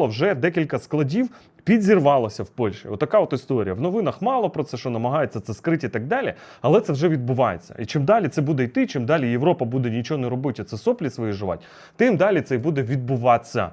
шукало, вже декілька складів підзірвалося в Польщі. Отака от історія. В новинах мало про це, що намагаються це скрити і так далі, але це вже відбувається. І чим далі це буде йти, чим далі Європа буде нічого не робити, це соплі свої жувати, тим далі це і буде відбуватися.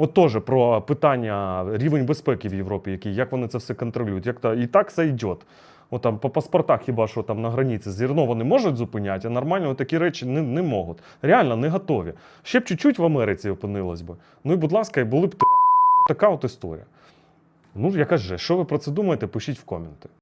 От теж про питання рівень безпеки в Європі, який, як вони це все контролюють. Як то, і так це йде. От там по паспортах хіба що там на границі зерно вони можуть зупиняти, а нормально такі речі не, не можуть. Реально не готові. Ще б чуть-чуть в Америці опинилось би. Ну і будь ласка, і були б ти. Така от історія. Ну, яка ж, що ви про це думаєте, пишіть в коменти.